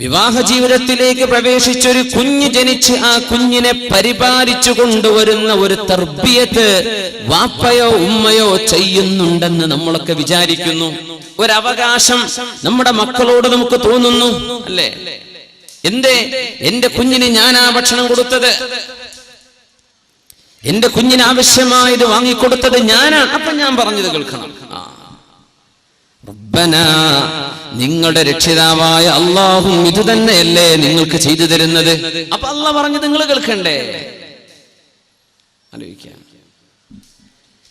വിവാഹ ജീവിതത്തിലേക്ക് പ്രവേശിച്ചൊരു കുഞ്ഞ് ജനിച്ച് ആ കുഞ്ഞിനെ പരിപാലിച്ചു കൊണ്ടുവരുന്ന ഒരു തർബിയത്ത് വാപ്പയോ ഉമ്മയോ ചെയ്യുന്നുണ്ടെന്ന് നമ്മളൊക്കെ വിചാരിക്കുന്നു. ഒരവകാശം നമ്മുടെ മക്കളോട് നമുക്ക് തോന്നുന്നു അല്ലേ? എന്തേ? എന്റെ കുഞ്ഞിന് ഞാൻ ആ ഭക്ഷണം കൊടുത്തത്? എന്റെ കുഞ്ഞിന് ആവശ്യമായത് വാങ്ങിക്കൊടുത്തത് ഞാനാണ് അപ്പൊ ഞാൻ പറഞ്ഞത് കേൾക്കണം. ആ. നിങ്ങളുടെ രക്ഷിതാവായ അള്ളാഹും ഇത് തന്നെയല്ലേ നിങ്ങൾക്ക് ചെയ്തു തരുന്നത്? അപ്പൊ അള്ളാഹ് പറഞ്ഞത് നിങ്ങൾ കേൾക്കണ്ടേ? ആലോചിക്കാം.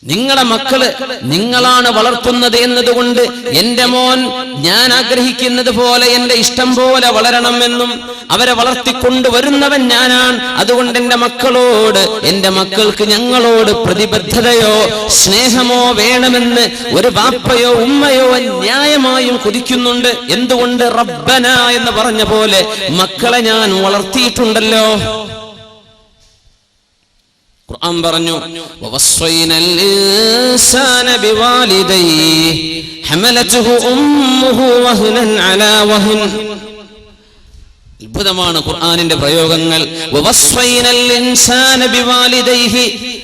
നിങ്ങളെ മക്കൾ നിങ്ങളാണ് വളർത്തുന്നത് എന്നതുകൊണ്ട് എന്റെ മോൻ ഞാൻ ആഗ്രഹിക്കുന്നത് പോലെ എന്റെ ഇഷ്ടം പോലെ വളരണമെന്നും അവരെ വളർത്തിക്കൊണ്ടുവരുന്നവൻ ഞാനാണ്. അതുകൊണ്ട് എന്റെ മക്കളോട് എന്റെ മക്കൾക്ക് ഞങ്ങളോട് പ്രതിബദ്ധതയോ സ്നേഹമോ വേണമെന്ന് ഒരു ബാപ്പയോ ഉമ്മയോ ന്യായമായും കുതിക്കുന്നുണ്ട്. എന്തുകൊണ്ട്? റബ്ബന എന്ന് പറഞ്ഞ പോലെ മക്കളെ ഞാൻ വളർത്തിയിട്ടുണ്ടല്ലോ. അലാ വഹ്ൻ. അത്ഭുതമാണ് ഖുർആനിന്റെ പ്രയോഗങ്ങൾ. വവസ്വൈനൽ ഇൻസാന ബിവാലിദൈഹി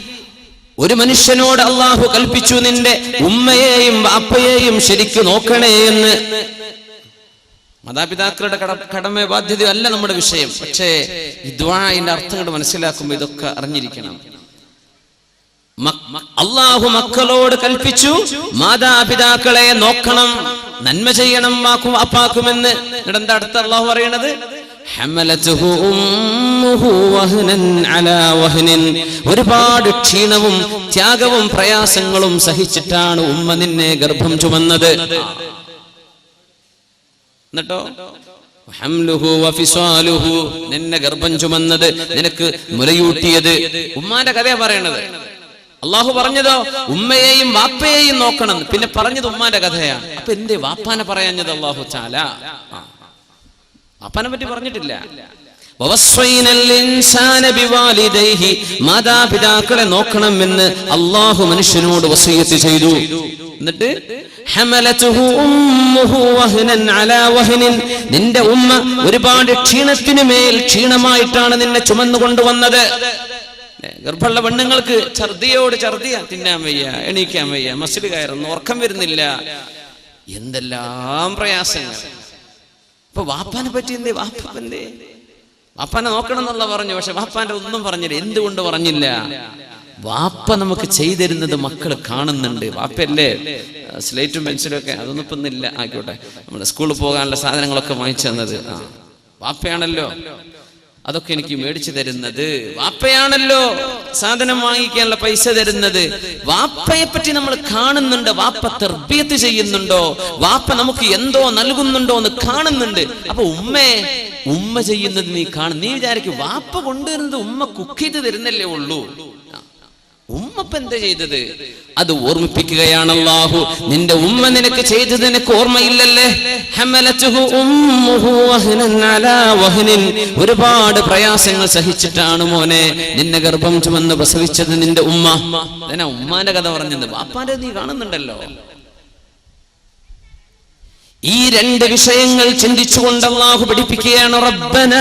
ഒരു മനുഷ്യനോട് അള്ളാഹു കൽപ്പിച്ചു നിന്റെ ഉമ്മയെയും ബാപ്പയെയും ശരിക്കു നോക്കണേ എന്ന്. മാതാപിതാക്കളുടെ കട കടമ ബാധ്യതയല്ല നമ്മുടെ വിഷയം. പക്ഷേ ഈ അർത്ഥങ്ങൾ മനസ്സിലാക്കുമ്പോൾ ഇതൊക്കെ അറിഞ്ഞിരിക്കണം. അള്ളാഹു മക്കളോട് കൽപ്പിച്ചു മാതാപിതാക്കളെ നോക്കണം നന്മ ചെയ്യണം അപ്പാക്കുമെന്ന് എന്നിട്ട് അടുത്ത അള്ളാഹു പറയണത്. ഒരുപാട് ക്ഷീണവും ത്യാഗവും പ്രയാസങ്ങളും സഹിച്ചിട്ടാണ് ഉമ്മ നിന്നെ ഗർഭം ചുമന്നത്. എന്നിട്ടോ? നിന്നെ ഗർഭം ചുമന്നത് നിനക്ക് മുലയൂട്ടിയത്. ഉമ്മാന്റെ കഥയാ പറയണത്. അള്ളാഹു പറഞ്ഞതോ ഉമ്മയെയും വാപ്പയെയും നോക്കണം. പിന്നെ പറഞ്ഞത് ഉമ്മാന്റെ കഥയാണ്. അപ്പൊ എന്തേ വാപ്പാനെ പറയാഞ്ഞത് അള്ളാഹു ചാല. വാപ്പാനെ പറ്റി പറഞ്ഞിട്ടില്ല. മാതാപിതാക്കളെ നോക്കണം എന്ന് അള്ളാഹു മനുഷ്യനോട് വസീയത്ത് ചെയ്തു. എന്നിട്ട്. നിന്റെ ഉമ്മ ഒരുപാട് ക്ഷീണത്തിനു മേൽ ക്ഷീണമായിട്ടാണ് നിന്നെ ചുമന്നു കൊണ്ടുവന്നത് ഏ, ഗർഭമുള്ള പെണ്ണുങ്ങൾക്ക് ഛർദിയോട് ഛർദിയ തിന്നാൻ വയ്യ എണീക്കാൻ വയ്യ മസിൽ കയറുന്നു ഉറക്കം വരുന്നില്ല. എന്തെല്ലാം പ്രയാസങ്ങൾ. ഇപ്പൊ വാപ്പാനെ പറ്റി എന്തേ വാപ്പന്റെ വാപ്പാനെ നോക്കണം എന്നുള്ള പറഞ്ഞു പക്ഷെ വാപ്പാന്റെ ഒന്നും പറഞ്ഞില്ല എന്തുകൊണ്ട് പറഞ്ഞില്ല? വാപ്പ നമുക്ക് ചെയ്തിരുന്നത് മക്കൾ കാണുന്നുണ്ട്. വാപ്പയല്ലേ? സ്ലേറ്റും പെൻസിലും ഒക്കെ അതൊന്നും ഇപ്പൊ ഇന്നില്ല. ആയിക്കോട്ടെ. നമ്മുടെ സ്കൂളിൽ പോകാനുള്ള സാധനങ്ങളൊക്കെ വാങ്ങിച്ചു തന്നത്. വാപ്പയാണല്ലോ. അതൊക്കെ എനിക്ക് മേടിച്ചു തരുന്നത്. വാപ്പയാണല്ലോ സാധനം വാങ്ങിക്കാനുള്ള പൈസ തരുന്നത്. വാപ്പയെ പറ്റി നമ്മൾ കാണുന്നുണ്ട് വാപ്പ തെർബിയത്ത് ചെയ്യുന്നുണ്ടോ? വാപ്പ നമുക്ക് എന്തോ നൽകുന്നുണ്ടോ എന്ന് കാണുന്നുണ്ട്. അപ്പൊ ഉമ്മേ ഉമ്മ ചെയ്യുന്നത് നീ കാണും. നീ വിചാരിക്കും വാപ്പ കൊണ്ടുവരുന്നത് ഉമ്മ കുക്ക് ചെയ്ത് തരുന്നല്ലേ ഉള്ളൂ. ഉമ്മ ഇപ്പൊ എന്താ ചെയ്തത്? അത് ഓർമ്മിപ്പിക്കുകയാണ് അല്ലാഹു നിന്റെ ഉമ്മ നിനക്ക് ചെയ്തത് നിനക്ക് ഓർമ്മയില്ലല്ലേ. ഒരുപാട് പ്രയാസങ്ങൾ സഹിച്ചിട്ടാണ് മോനെ നിന്നെ ഗർഭം ചുമന്ന് പ്രസവിച്ചത് നിന്റെ ഉമ്മ. ഉമ്മാന്റെ കഥ പറഞ്ഞത്? ബാപ്പാന്റെ നീ കാണുന്നുണ്ടല്ലോ. ഈ രണ്ട് വിഷയങ്ങൾ ചിന്തിച്ചുകൊണ്ട് അള്ളാഹു പഠിപ്പിക്കുകയാണ് റബ്ബന.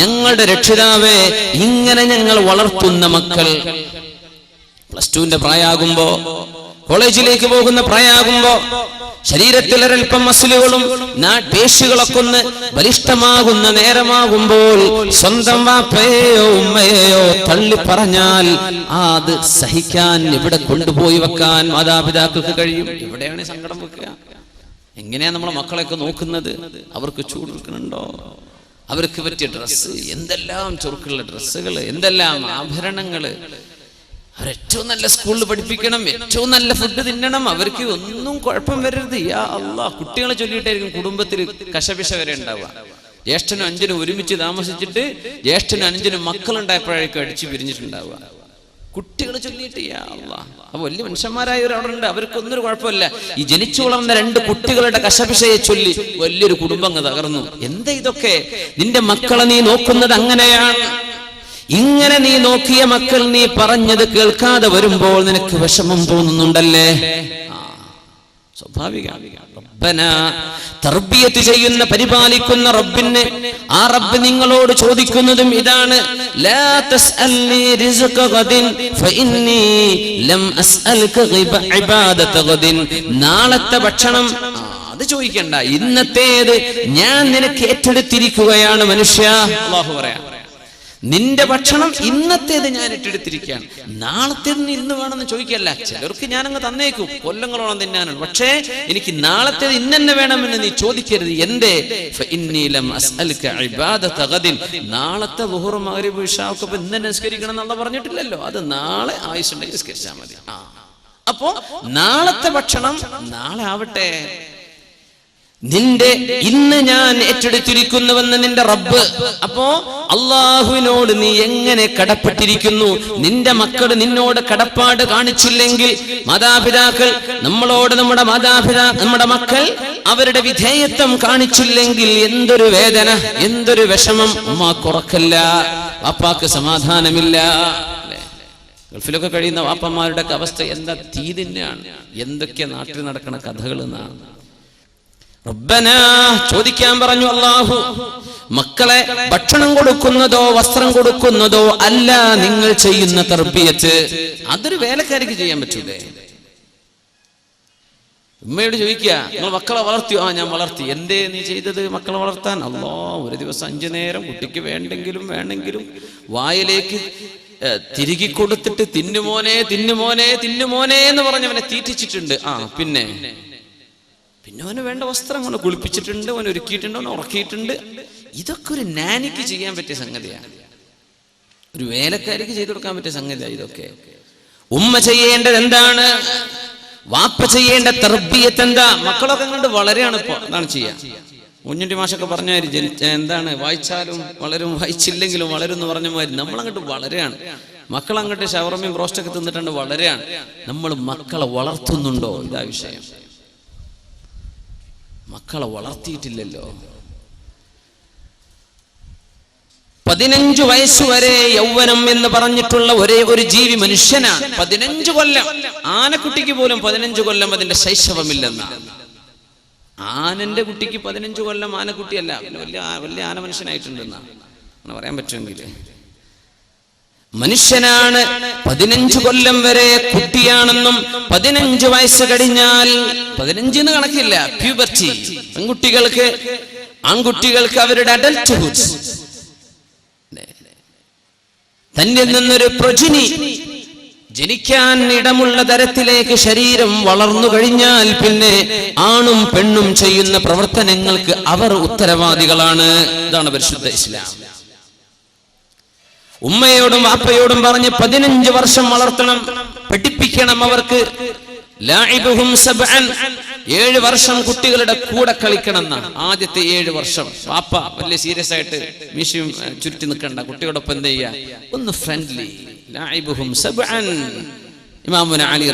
ഞങ്ങളുടെ രക്ഷിതാവേ ഇങ്ങനെ ഞങ്ങൾ വളർത്തുന്ന മക്കൾ. പ്ലസ് ടുവിന്റെ പ്രായാകുമ്പോ കോളേജിലേക്ക് പോകുന്ന പ്രായാകുമ്പോ ശരീരത്തിൽ ഒരൽപ്പം മസിലുകളും നാട്ടേശികളൊക്കെ ഒന്ന് ബലിഷ്ഠമാകുന്ന നേരമാകുമ്പോൾ സ്വന്തം വാപ്പയെയോ ഉമ്മയെയോ തള്ളി പറഞ്ഞാൽ അത് സഹിക്കാൻ ഇവിടെ കൊണ്ടുപോയി വെക്കാൻ മാതാപിതാക്കൾക്ക് കഴിയും. ഇവിടെയാണ് സങ്കടം വെക്കുക. എങ്ങനെയാ നമ്മളെ മക്കളെയൊക്കെ നോക്കുന്നത്? അവർക്ക് ചൂടെടുക്കുന്നുണ്ടോ അവർക്ക് പറ്റിയ ഡ്രസ്സ് എന്തെല്ലാം ചുരുക്കുള്ള ഡ്രസ്സുകൾ എന്തെല്ലാം ആഭരണങ്ങൾ. അവർ ഏറ്റവും നല്ല സ്കൂളിൽ പഠിപ്പിക്കണം ഏറ്റവും നല്ല ഫുഡ് തിന്നണം. അവർക്ക് ഒന്നും കുഴപ്പം വരരുത്. യാ അല്ലാ കുട്ടികളെ ചൊല്ലിയിട്ടായിരിക്കും കുടുംബത്തിൽ കശപിശ വരെ ഉണ്ടാവുക. ജ്യേഷ്ഠനും അഞ്ചനും ഒരുമിച്ച് താമസിച്ചിട്ട് ജ്യേഷ്ഠനും അഞ്ചനും മക്കളുണ്ടായപ്പോഴേക്കും അടിച്ചു പിരിഞ്ഞിട്ടുണ്ടാവുക. കുട്ടികൾ ചൊല്ലിയിട്ട് അപ്പൊ വലിയ അവർക്ക് അവർക്കൊന്നൊരു കുഴപ്പമില്ല. ഈ ജനിച്ചു വളർന്ന രണ്ട് കുട്ടികളുടെ കശപിശയെ ചൊല്ലി വലിയൊരു കുടുംബം തകർന്നു. എന്താ ഇതൊക്കെ? നിന്റെ മക്കളെ നീ നോക്കുന്നത് അങ്ങനെയാണ്. ഇങ്ങനെ നീ നോക്കിയ മക്കൾ നീ പറഞ്ഞത് കേൾക്കാതെ വരുമ്പോൾ നിനക്ക് വിഷമം തോന്നുന്നുണ്ടല്ലേ? സ്വാഭാവിക. റബ്ബന. തർബിയത്ത് ചെയ്യുന്ന പരിപാലിക്കുന്ന റബ്ബിനെ ആ റബ്ബ് നിങ്ങളോട് ചോദിക്കുന്നതും ഇതാണ്. ലാ ഗദിൻ ഫഇന്നി ലം അസ്അൽക ഇബാദത ഗദിൻ. നാളത്തെ ഭക്ഷണം അത് ചോദിക്കണ്ട. ഇന്നത്തേത് ഞാൻ നിനക്ക് ഏറ്റെടുത്തിരിക്കുകയാണ് മനുഷ്യ. അല്ലാഹു പറയാം. നിന്റെ ഭക്ഷണം ഇന്നത്തേത് ഞാൻ ഇട്ടെടുത്തിരിക്കുകയാണ്. നാളത്തേത് ഇരുന്ന് വേണമെന്ന് ചോദിക്കല്ല ചിലർക്ക് ഞാൻ അങ്ങ് തന്നേക്കും. കൊല്ലങ്ങളോളം തിന്നാനാണ്. പക്ഷേ എനിക്ക് നാളത്തേത് ഇന്നെന്നെ വേണമെന്ന് നീ ചോദിക്കരുത്. ഗദിൻ. നാളത്തെ ഇന്ന് നിസ്കരിക്കണം എന്നുള്ള പറഞ്ഞിട്ടില്ലല്ലോ. അത് നാളെ ആയുസുണ്ടെങ്കിൽ നിസ്കരിച്ചാൽ മതി. ആ. അപ്പോ നാളത്തെ ഭക്ഷണം നാളെ ആവട്ടെ. നിന്റെ ഇന്ന് ഞാൻ ഏറ്റെടുത്തിരിക്കുന്നുവെന്ന് നിന്റെ റബ്ബ്. അപ്പോ അള്ളാഹുവിനോട് നീ എങ്ങനെ കടപ്പെട്ടിരിക്കുന്നു? നിന്റെ മക്കൾ നിന്നോട് കടപ്പാട് കാണിച്ചില്ലെങ്കിൽ മാതാപിതാക്കൾ നമ്മളോട് നമ്മുടെ മാതാപിതാ നമ്മുടെ മക്കൾ അവരുടെ വിധേയത്വം കാണിച്ചില്ലെങ്കിൽ എന്തൊരു വേദന എന്തൊരു വിഷമം. ഉമ്മാക്ക് കുറക്കല്ല അപ്പാക്ക് സമാധാനമില്ല? ഗൾഫിലൊക്കെ കഴിയുന്ന വാപ്പന്മാരുടെ അവസ്ഥ എന്താ? തീ തന്നെയാണ് എന്തൊക്കെ നാട്ടിൽ നടക്കുന്ന കഥകൾ എന്നാണ്. ചോദിക്കാൻ പറഞ്ഞു അള്ളാഹു മക്കളെ ഭക്ഷണം കൊടുക്കുന്നതോ വസ്ത്രം കൊടുക്കുന്നതോ അല്ല നിങ്ങൾ ചെയ്യുന്ന തർബിയത്ത്. അതൊരു വേലക്കാരിക്ക് ചെയ്യാൻ പറ്റൂലേ? ഉമ്മയോട് ചോദിക്കുക നിങ്ങൾ മക്കളെ വളർത്തിയോ? ആ ഞാൻ വളർത്തി. എന്തേ നീ ചെയ്തത് മക്കളെ വളർത്താൻ? അല്ലോ ഒരു ദിവസം അഞ്ചു നേരം കുട്ടിക്ക് വേണ്ടെങ്കിലും വേണമെങ്കിലും വായിലേക്ക് തിരികെ കൊടുത്തിട്ട് തിന്നുമോനെ തിന്നുമോനെ തിന്നുമോനെ എന്ന് പറഞ്ഞവനെ തീറ്റിച്ചിട്ടുണ്ട്. ആ പിന്നെ? പിന്നെ അവന് വേണ്ട വസ്ത്രം അവനെ കുളിപ്പിച്ചിട്ടുണ്ട് അവൻ ഒരുക്കിയിട്ടുണ്ട് അവൻ ഉറക്കിയിട്ടുണ്ട്. ഇതൊക്കെ ഒരു നാനിക്ക് ചെയ്യാൻ പറ്റിയ സംഗതിയാണ്. ഒരു വേലക്കാരിക്ക് ചെയ്തു കൊടുക്കാൻ പറ്റിയ സംഗതിയാണ് ഇതൊക്കെ. ഉമ്മ ചെയ്യേണ്ടത് എന്താണ്? വാപ്പ ചെയ്യേണ്ട തർബീയത്ത് എന്താ? മക്കളൊക്കെ കണ്ട് വളരെയാണ് ഇപ്പൊ എന്താണ് ചെയ്യാ. കുഞ്ഞുണ്ടി മാഷൊക്കെ ജനിച്ച എന്താണ്? വായിച്ചാലും വളരും വായിച്ചില്ലെങ്കിലും വളരും എന്ന് പറഞ്ഞ മാതിരി നമ്മളങ്ങോട്ട് വളരെയാണ്. മക്കൾ അങ്ങോട്ട് ഷവർമയും റോസ്റ്റൊക്കെ തിന്നിട്ടുണ്ട് വളരെയാണ്. നമ്മൾ മക്കളെ വളർത്തുന്നുണ്ടോ? ഇതാ വിഷയം. മക്കളെ വളർത്തിയിട്ടില്ലല്ലോ. പതിനഞ്ചു വയസ്സുവരെ യൗവനം എന്ന് പറഞ്ഞിട്ടുള്ള ഒരേ ഒരു ജീവി മനുഷ്യനാണ് പതിനഞ്ചു കൊല്ലം. ആനക്കുട്ടിക്ക് പോലും പതിനഞ്ചു കൊല്ലം അതിന്റെ ശൈശവമില്ലെന്നാണ് ആനന്റെ കുട്ടിക്ക് പതിനഞ്ചു കൊല്ലം ആനക്കുട്ടിയല്ല. വലിയ വലിയ ആന മനുഷ്യനായിട്ടുണ്ടെന്നാണ് പറയാൻ പറ്റുമെങ്കിൽ മനുഷ്യനാണ്. പതിനഞ്ചു കൊല്ലം വരെ കുട്ടിയാണെന്നും പതിനഞ്ച് വയസ്സ് കഴിഞ്ഞാൽ പതിനഞ്ചിന് കണക്കില്ല പ്യൂബർട്ടി പെൺകുട്ടികൾക്ക് ആൺകുട്ടികൾക്ക് അവരുടെ അഡൽട്ട്ഹുഡ് തന്നിൽ നിന്നൊരു പ്രൊജിനി ജനിക്കാൻ ഇടമുള്ള തരത്തിലേക്ക് ശരീരം വളർന്നു കഴിഞ്ഞാൽ പിന്നെ ആണും പെണ്ണും ചെയ്യുന്ന പ്രവർത്തനങ്ങൾക്ക് അവർ ഉത്തരവാദികളാണ്. ഇതാണ് പരിശുദ്ധ ഇസ്ലാം. ഉമ്മയോടും വാപ്പയോടും പറഞ്ഞ് പതിനഞ്ച് വർഷം വളർത്തണം. പഠിപ്പിക്കണം അവർക്ക്. ഏഴ് വർഷം കുട്ടികളുടെ കൂടെ കളിക്കണം എന്ന ആദ്യത്തെ ഏഴ് വർഷം. വാപ്പ വലിയ സീരിയസ് ആയിട്ട് മീശയും ചുറ്റി നിൽക്കണ്ട. കുട്ടിയോടൊപ്പം എന്ത് ചെയ്യാ? ഒന്ന് ഫ്രണ്ട്ലി. ഇമാമുന അലി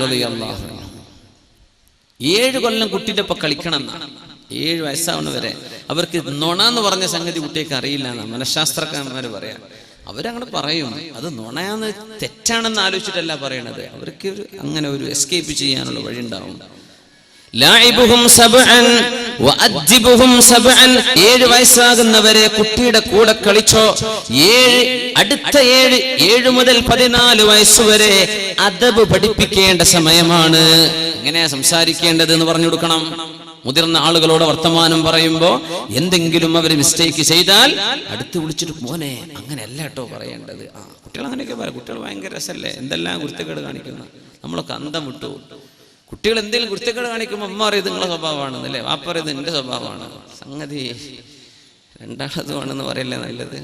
ഏഴ് കൊല്ലം കുട്ടിയുടെ ഒപ്പം കളിക്കണം എന്നാണ് ഏഴ് വയസ്സാവുന്നവരെ അവർക്ക് നുണ എന്ന് പറഞ്ഞ സംഗതി കുട്ടിയൊക്കെ അറിയില്ല എന്നാണ് മനഃശാസ്ത്രജ്ഞന്മാർ പറയാം. അവരങ്ങനെ പറയും. അത് നുണയാന്ന് തെറ്റാണെന്ന് ആലോചിച്ചിട്ടല്ല പറയണത്. അവർക്ക് ഒരു അങ്ങനെ ഒരു എസ്കേപ്പ് ചെയ്യാനുള്ള വഴി ഉണ്ടാവും ഏഴ് വയസ്സാകുന്നവരെ കുട്ടിയുടെ കൂടെ കളിച്ചോ. ഏഴ് അടുത്ത ഏഴ് ഏഴ് മുതൽ പതിനാല് വയസ്സുവരെ അദബ് പഠിപ്പിക്കേണ്ട സമയമാണ്. എങ്ങനെയാ സംസാരിക്കേണ്ടത് എന്ന് പറഞ്ഞു കൊടുക്കണം. മുതിർന്ന ആളുകളോട് വർത്തമാനം പറയുമ്പോ എന്തെങ്കിലും അവർ മിസ്റ്റേക്ക് ചെയ്താൽ അടുത്ത് വിളിച്ചിട്ട് മോനെ അങ്ങനെയല്ല കേട്ടോ പറയേണ്ടത്. ആ കുട്ടികൾ അങ്ങനെയൊക്കെ പറയാം കുട്ടികൾ ഭയങ്കര രസമല്ലേ എന്തെല്ലാം കുരുത്തക്കേട് കാണിക്കുന്നു? നമ്മളൊക്കെ അന്തം വിട്ടു. കുട്ടികൾ എന്തെങ്കിലും കുരുത്തക്കേട് കാണിക്കുമ്പോൾ അമ്മ അറിയത് നിങ്ങളെ സ്വഭാവമാണ് അല്ലേ വാപ്പ അറിയത് എന്റെ സ്വഭാവമാണ്. സംഗതി രണ്ടാമതുമാണെന്ന് പറയല്ലേ നല്ലത്.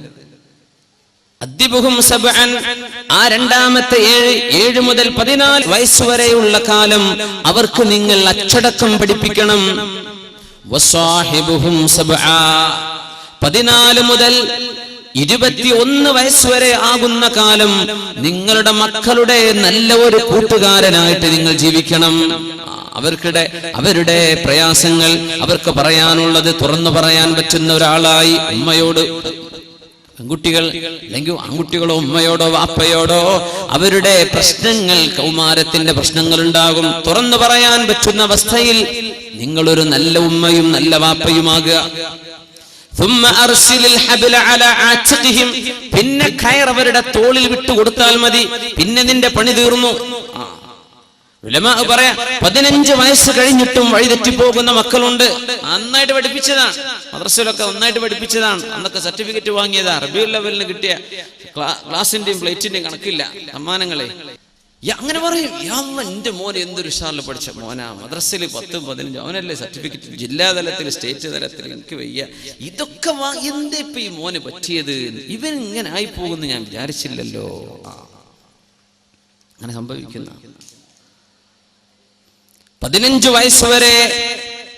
ആ രണ്ടാമത്തെ ഏഴ് ഏഴ് മുതൽ പതിനാല് വയസ്സുവരെയുള്ള കാലം അവർക്ക് നിങ്ങൾ അച്ചടക്കം പഠിപ്പിക്കണം. പതിനാല് മുതൽ ഇരുപത്തി ഒന്ന് വയസ്സുവരെ ആകുന്ന കാലം നിങ്ങളുടെ മക്കളുടെ നല്ല ഒരു കൂട്ടുകാരനായിട്ട് നിങ്ങൾ ജീവിക്കണം. അവർക്കിടെ അവരുടെ പ്രയാസങ്ങൾ അവർക്ക് പറയാനുള്ളത് തുറന്നു പറയാൻ പറ്റുന്ന ഒരാളായി ഉമ്മയോട് പെൺകുട്ടികൾ അല്ലെങ്കിൽ ആൺകുട്ടികളോ ഉമ്മയോടോ വാപ്പയോടോ അവരുടെ പ്രശ്നങ്ങൾ കൗമാരത്തിന്റെ പ്രശ്നങ്ങൾ ഉണ്ടാകും തുറന്നു പറയാൻ പറ്റുന്ന അവസ്ഥയിൽ നിങ്ങളൊരു നല്ല ഉമ്മയും നല്ല വാപ്പയുമാകുക. പിന്നെ കയർ അവരുടെ തോളിൽ വിട്ടുകൊടുത്താൽ മതി. പിന്നെ നിന്റെ പണി തീർന്നു. ഉലമാ പറയാ പതിനഞ്ച് വയസ്സ് കഴിഞ്ഞിട്ടും വഴിതെറ്റി പോകുന്ന മക്കളുണ്ട്. നന്നായിട്ട് പഠിപ്പിച്ചതാണ്. മദ്രസയിലൊക്കെ നന്നായിട്ട് പഠിപ്പിച്ചതാണ്. അന്നൊക്കെ സർട്ടിഫിക്കറ്റ് വാങ്ങിയതാ. റബിയു ലെവലിന് കിട്ടിയ ക്ലാ- ക്ലാസിന്റെയും പ്ലേറ്റിന്റെയും കണക്കില്ല. സമ്മാനങ്ങളെ. അങ്ങനെ പറയും. എന്റെ മോൻ എന്തൊരു ഉഷാറിൽ പഠിച്ച മോനാ. മദ്രസയിൽ പത്തും പതിനഞ്ചും. അവനല്ലേ സർട്ടിഫിക്കറ്റ്? ജില്ലാതലത്തിൽ സ്റ്റേറ്റ് തലത്തിൽ എനിക്ക് വയ്യ. ഇതൊക്കെ എന്തേ ഇപ്പൊ ഈ മോന് പറ്റിയത്? ഇവൻ ഇങ്ങനെ ആയി പോകുന്നു ഞാൻ വിചാരിച്ചില്ലല്ലോ. അങ്ങനെ സംഭവിക്കുന്ന പതിനഞ്ചു വയസ്സുവരെ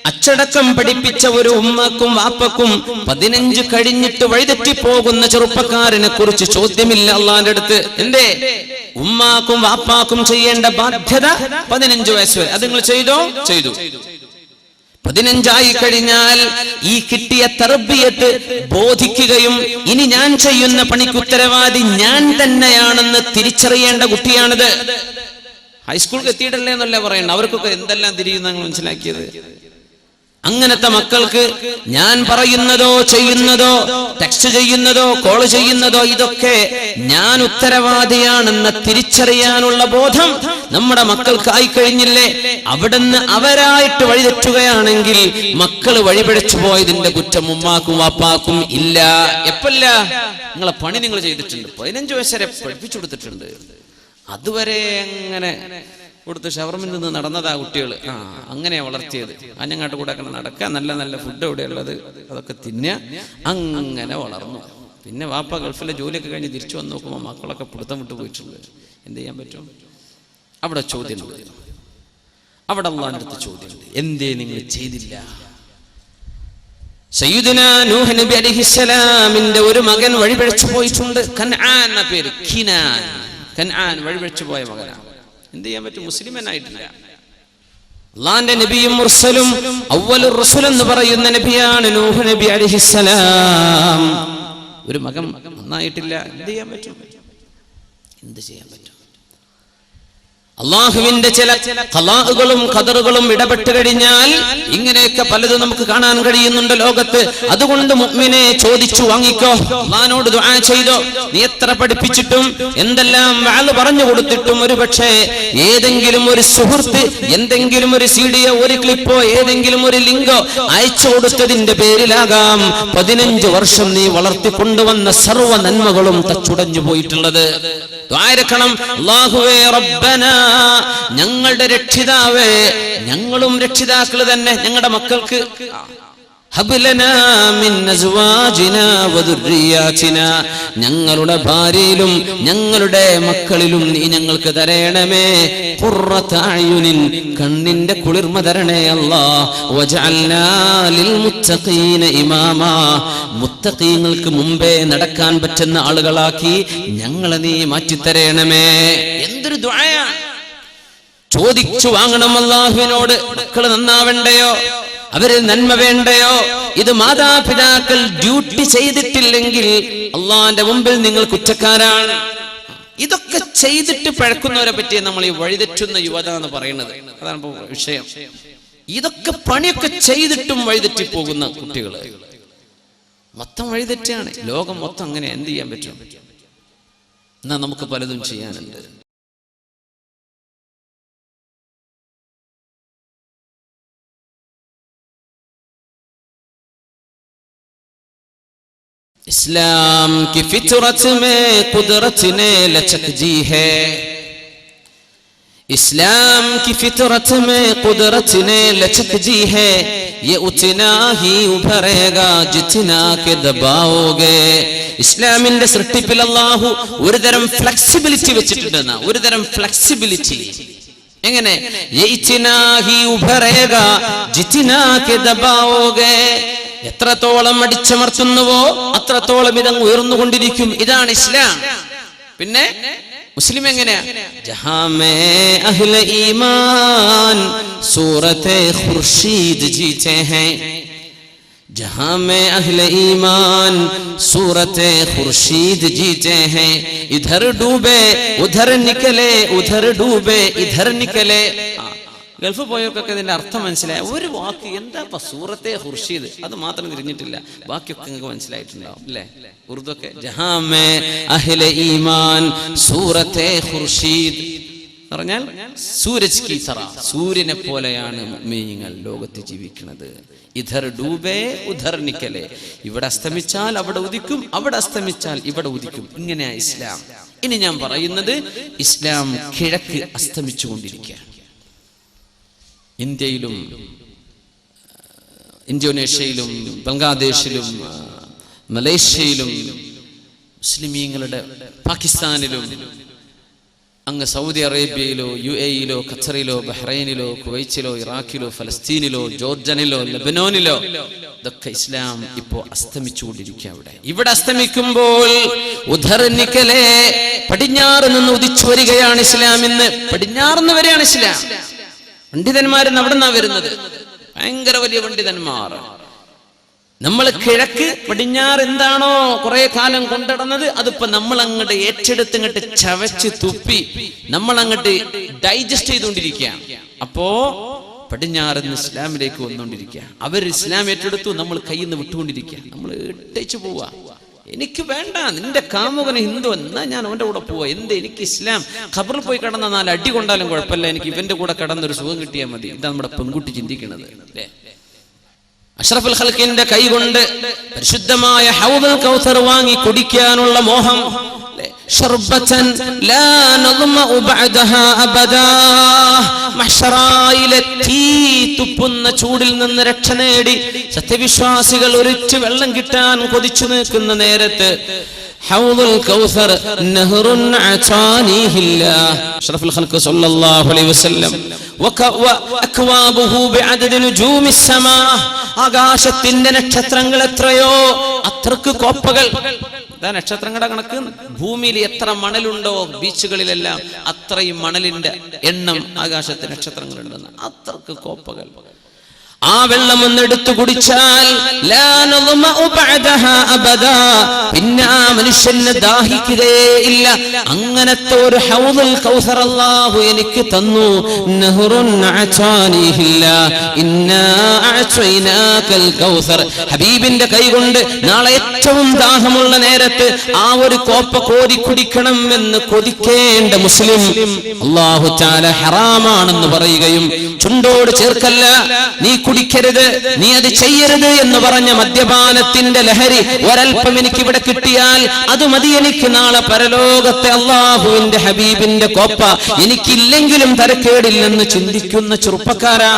അച്ചടക്കം പഠിപ്പിച്ച ഒരു ഉമ്മക്കും വാപ്പക്കും പതിനഞ്ച് കഴിഞ്ഞിട്ട് വഴിതെറ്റി പോകുന്ന ചെറുപ്പക്കാരനെ കുറിച്ച് ചോദ്യമില്ല അള്ളാന്റെ അടുത്ത്. എന്തേ? ഉമ്മാക്കും വാപ്പാക്കും ചെയ്യേണ്ട ബാധ്യത പതിനഞ്ച് വയസ്സ് വരെ അത് നിങ്ങൾ ചെയ്തോ? ചെയ്തു. പതിനഞ്ചായി കഴിഞ്ഞാൽ ഈ കിട്ടിയ തർബിയത്ത് ബോധിക്കുകയും ഇനി ഞാൻ ചെയ്യുന്ന പണിക്ക് ഉത്തരവാദി ഞാൻ തന്നെയാണെന്ന് തിരിച്ചറിയേണ്ട കുട്ടിയാണിത്. ഹൈസ്കൂളിൽ എത്തിയിട്ടല്ലേ എന്നല്ല പറയണ്ട അവർക്കൊക്കെ എന്തെല്ലാം തിരിയുന്ന നിങ്ങൾ മനസ്സിലാക്കിയത്? അങ്ങനത്തെ മക്കൾക്ക് ഞാൻ പറയുന്നതോ ചെയ്യുന്നതോ ടെക്സ്റ്റ് ചെയ്യുന്നതോ കോൾ ചെയ്യുന്നതോ ഇതൊക്കെ ഞാൻ ഉത്തരവാദിയാണെന്ന തിരിച്ചറിയാനുള്ള ബോധം നമ്മുടെ മക്കൾക്കായി കഴിഞ്ഞില്ലേ? അവിടുന്ന് അവരായിട്ട് വഴിതെറ്റുകയാണെങ്കിൽ മക്കൾ വഴിപിഴച്ചു പോയതിന്റെ കുറ്റം ഉമ്മാക്കും വാപ്പാക്കും ഇല്ല. എപ്പല്ല? നിങ്ങളെ പണി നിങ്ങൾ ചെയ്തിട്ടുണ്ട്. പതിനഞ്ച് വയസ്സരെ പഠിപ്പിച്ചു കൊടുത്തിട്ടുണ്ട്. അതുവരെ അങ്ങനെ കൊടുത്ത് ഷവർമിൽ നിന്ന് നടന്നതാ കുട്ടികൾ ആ അങ്ങനെ വളർത്തിയത്. അഞ്ഞങ്ങാട്ട് കൂടെ അങ്ങനെ നടക്കുക നല്ല നല്ല ഫുഡ് എവിടെ ഉള്ളത് അതൊക്കെ തിന്ന അങ്ങനെ വളർന്നു. പിന്നെ വാപ്പ ഗൾഫിലെ ജോലിയൊക്കെ കഴിഞ്ഞ് തിരിച്ചു വന്ന് നോക്കുമ്പോൾ മക്കളൊക്കെ പിടുത്തം വിട്ട് പോയിട്ടുണ്ട്. എന്ത് ചെയ്യാൻ പറ്റും? അവിടെ ചോദ്യം അവിടെ അടുത്ത് ചോദ്യമുണ്ട് എന്തേ നിങ്ങൾ ചെയ്തില്ല? നബി അലിഹിസ്സലാമിന്റെ ഒരു മകൻ വഴിപിഴച്ചു പോയിട്ടുണ്ട്. പേര്. ഖിനാൻ. കൻആൻ വഴിവെച്ചു പോയ മകനാണ് എന്ത് ചെയ്യാൻ പറ്റും? മുസ്ലിമനായിട്ടില്ല. അള്ളാന്റെ നബിയും മുർസലും അവ്വലു റസൂൽ എന്ന് പറയുന്ന നബിയാണ് നൂഹ് നബി അലൈഹിസ്സലാം. ഒരു മകൻ നന്നായിട്ടില്ല. എന്ത് ചെയ്യാൻ പറ്റും? എന്ത് ചെയ്യാൻ പറ്റും? അള്ളാഹുവിന്റെ ചില കലാഹുകളും ഖദറുകളും ഇടപെട്ട് കഴിഞ്ഞാൽ ഇങ്ങനെയൊക്കെ പലതും നമുക്ക് കാണാൻ കഴിയുന്നുണ്ട് ലോകത്ത്. അതുകൊണ്ട് മുഅ്മിനെ ചോദിച്ചു വാങ്ങിക്കോ അള്ളഹാനോട് ദുആ ചെയ്തോ? നീ എത്ര പഠിപ്പിച്ചിട്ടും എന്തെല്ലാം വാൾ പറഞ്ഞു കൊടുത്തിട്ടും ഒരു പക്ഷേ ഏതെങ്കിലും ഒരു സുഹൃത്ത് എന്തെങ്കിലും ഒരു സീഡിയോ ഒരു ക്ലിപ്പോ ഏതെങ്കിലും ഒരു ലിങ്കോ അയച്ചു കൊടുത്തതിന്റെ പേരിലാകാം പതിനഞ്ച് വർഷം നീ വളർത്തിക്കൊണ്ടുവന്ന സർവ നന്മകളും തച്ചുടഞ്ഞു പോയിട്ടുള്ളത്. ദ്വാരക്കണം അല്ലാഹുവേ റബ്ബന ഞങ്ങളുടെ രക്ഷിതാവേ ഞങ്ങളും രക്ഷിതാക്കൾ തന്നെ ഞങ്ങളുടെ മക്കൾക്ക്. ഞങ്ങളുടെ ഭാര്യയിലും ഞങ്ങളുടെ മക്കളിലും നീ ഞങ്ങൾക്ക് തരയണമേ. ഖുർറത അയുനിൻ കണ്ണിന്റെ കുളിർമ തരണേ അല്ലാലിൽ ഇമാമാ. മുത്തഖീങ്ങൾക്ക് മുമ്പേ നടക്കാൻ പറ്റുന്ന ആളുകളാക്കി ഞങ്ങളെ നീ മാറ്റിത്തരയണമേ. എന്തൊരു ദുആയാണ്. ചോദിച്ചു വാങ്ങണം അള്ളാഹുവിനോട് മക്കൾ നന്നാവണ്ടയോ? അവർ നന്മ വേണ്ടയോ? ഇത് മാതാപിതാക്കൾ ഡ്യൂട്ടി ചെയ്തിട്ടില്ലെങ്കിൽ അള്ളാഹിന്റെ മുമ്പിൽ നിങ്ങൾ കുറ്റക്കാരാണ്. ഇതൊക്കെ ചെയ്തിട്ട് പഴക്കുന്നവരെ പറ്റി നമ്മൾ ഈ വഴിതെറ്റുന്ന യുവത എന്ന് പറയുന്നത്. അതാണ് വിഷയം. ഇതൊക്കെ പണിയൊക്കെ ചെയ്തിട്ടും വഴിതെറ്റി പോകുന്ന കുട്ടികൾ മൊത്തം വഴിതെറ്റാണ്. ലോകം മൊത്തം അങ്ങനെ എന്ത് ചെയ്യാൻ പറ്റും? എന്നാ നമുക്ക് പലതും ചെയ്യാനുണ്ട്. اسلام کی فطرت میں قدرت نے لچک جی ہے اسلام کی فطرت میں قدرت نے لچک جی ہے یہ اتنا ہی ഉഭരേ ജിത്നാ കെ ദബാവോഗേ ഇസ്ലാമിന്റെ സൃഷ്ടിപ്പിൽ അള്ളാഹു ഒരു തരം ഫ്ലെക്സിബിലിറ്റി വെച്ചിട്ടുണ്ടെന്ന ഒരു തരം ഫ്ലെക്സിബിലിറ്റി എങ്ങനെ? എത്രത്തോളം അടിച്ചമർത്തുന്നുവോ അത്രത്തോളം ഇത് ഉയർന്നുകൊണ്ടിരിക്കും ഇതാണ് ഇസ്ലാം. പിന്നെ മുസ്ലിം എങ്ങനെയാ? ജഹാമേ സൂറത്തെ जहां में अहले ईमान सूरत खुर्शीद जीते हैं इधर डूबे उधर निकले उधर डूबे इधर निकले ആ, ഗൾഫ് പോയവർക്കൊക്കെ ഇതിന്റെ അർത്ഥം മനസ്സിലായ ഒരു വാക്ക് എന്താ ഇപ്പൊ സൂറത്തെ ഹുർഷീദ് അത് മാത്രം തിരിഞ്ഞിട്ടില്ല ബാക്കിയൊക്കെ നിങ്ങൾക്ക് മനസ്സിലായിട്ടുണ്ടാവും അല്ലേ ഉറുദു ഒക്കെ ജഹാമേ അഹ്ലെ ഈമാൻ സൂറത്തെ ഖുർഷീദ് എന്ന് പറഞ്ഞാൽ സൂരജ് കി തറ സൂര്യനെ പോലെയാണ് മീനിങ്ങൾ ലോകത്ത് ജീവിക്കുന്നത്. ഇധർ ഡൂബേ ഉധർ നിക്കലേ. ഇവിടെ അസ്തമിച്ചാൽ അവിടെ ഉദിക്കും അവിടെ അസ്തമിച്ചാൽ ഇവിടെ ഉദിക്കും. ഇങ്ങനെയാ ഇസ്ലാം. ഇനി ഞാൻ പറയുന്നത് ഇസ്ലാം കിഴക്ക് അസ്തമിച്ചുകൊണ്ടിരിക്കുകയാണ് ഇന്ത്യയിലും ഇന്തോനേഷ്യയിലും ബംഗ്ലാദേശിലും മലേഷ്യയിലും മുസ്ലിമീങ്ങളുടെ പാകിസ്ഥാനിലും അങ്ങ് സൗദി അറേബ്യയിലോ യു എയിലോ ഖത്തറിലോ ബഹ്റൈനിലോ കുവൈറ്റിലോ ഇറാഖിലോ ഫലസ്തീനിലോ ജോർജനിലോ ലബനോനിലോ ഇതൊക്കെ ഇസ്ലാം ഇപ്പോ അസ്തമിച്ചുകൊണ്ടിരിക്കുക അവിടെ. ഇവിടെ അസ്തമിക്കുമ്പോൾ ഉധർ നിക്കലേ പടിഞ്ഞാറ് നിന്ന് ഉദിച്ചു വരികയാണ് ഇസ്ലാം ഇന്ന്. പടിഞ്ഞാറുന്ന് വരെയാണ് ഇസ്ലാം. പണ്ഡിതന്മാരെന്ന് അവിടെ നിന്നാ വരുന്നത്? ഭയങ്കര വലിയ പണ്ഡിതന്മാർ. നമ്മൾ കിഴക്ക് പടിഞ്ഞാറ് എന്താണോ കുറെ കാലം കൊണ്ടിടുന്നത് അതിപ്പോ നമ്മൾ അങ്ങോട്ട് ഏറ്റെടുത്ത് ഇങ്ങോട്ട് ചവച്ച് തുപ്പി നമ്മൾ അങ്ങോട്ട് ഡൈജസ്റ്റ് ചെയ്തുകൊണ്ടിരിക്കുകയാണ്. അപ്പോ പടിഞ്ഞാറിന്ന് ഇസ്ലാമിലേക്ക് വന്നുകൊണ്ടിരിക്കുക അവർ ഇസ്ലാം ഏറ്റെടുത്തു നമ്മൾ കയ്യിൽ നിന്ന് വിട്ടുകൊണ്ടിരിക്കുക നമ്മൾ ഇട്ടേച്ചു പോവാ. എനിക്ക് വേണ്ട നിന്റെ കാമുകന് ഹിന്ദു എന്നാ ഞാൻ അവന്റെ കൂടെ പോവാ. എന്ത് എനിക്ക് ഇസ്ലാം? ഖബറിൽ പോയി കിടന്ന നാല് അടി കൊണ്ടാലും കുഴപ്പമില്ല. എനിക്ക് ഇവന്റെ കൂടെ കിടന്നൊരു സുഖം കിട്ടിയാൽ മതി. ഇതാണ് നമ്മുടെ പെൺകുട്ടി ചിന്തിക്കുന്നത് അല്ലേ? അഷ്റഫുൽ ഖൽക്കിന്റെ കൈ കൊണ്ട് പരിശുദ്ധമായ ഹൗദൽ കൗസർ വാങ്ങി കുടിക്കാനുള്ള മോഹം. തുപ്പുന്ന ചൂടിൽ നിന്ന് രക്ഷ നേടി സത്യവിശ്വാസികൾ ഒരിച്ചു വെള്ളം കിട്ടാൻ കൊതിച്ചു നിൽക്കുന്ന നേരത്ത് ഹൗദുൽ കൗസർ അഷ്റഫുൽ സല്ലല്ലാഹു അലൈഹി വസല്ലം. വകവ അക്വാബുഹു ബിഅദദി നുജൂമിസ് സമാ. ആകാശത്തിന്റെ നക്ഷത്രങ്ങൾ എത്രയോ. അത്രയ്ക്ക് കോപ്പകൾ. നക്ഷത്രങ്ങളുടെ കണക്ക്. ഭൂമിയിൽ എത്ര മണലുണ്ടോ ബീച്ചുകളിലെല്ലാം അത്രയും മണലിന്റെ എണ്ണം ആകാശത്തെ നക്ഷത്രങ്ങളുണ്ടെന്ന്. അത്രയ്ക്ക് കോപ്പകൾ. ആ വെള്ളം ഒന്ന് എടുത്തു കുടിച്ചാൽ. പിന്നെ ആ മനുഷ്യന് ദാഹിക്കുകയേ ഇല്ല. അങ്ങനത്തെ ഒരു ഹൗദുൽ കൗസർ അല്ലാഹു എനിക്ക് തന്നു. ഹബീബിന്റെ കൈകൊണ്ട് നാളെ ഏറ്റവും ദാഹമുള്ള നേരത്ത് ആ ഒരു കോപ്പ കോരി കുടിക്കണം എന്ന് കൊതിക്കേണ്ട മുസ്ലിം അള്ളാഹു ചാല ഹറാമാണെന്ന് പറയുകയും ചുണ്ടോട് ചേർക്കല്ല. നീ കുടിക്കരുത് നീ അത് ചെയ്യരുത് എന്ന് പറഞ്ഞ മദ്യപാനത്തിന്റെ ലഹരി ഒരൽപ്പം എനിക്ക് ഇവിടെ കിട്ടിയാൽ അത് മതി എനിക്ക് നാളെ പരലോകത്തെ അള്ളാഹുവിന്റെ ഹബീബിന്റെ കോപ്പ. എനിക്കില്ലെങ്കിലും തരക്കേടില്ലെന്ന് ചിന്തിക്കുന്ന ചെറുപ്പക്കാരാ.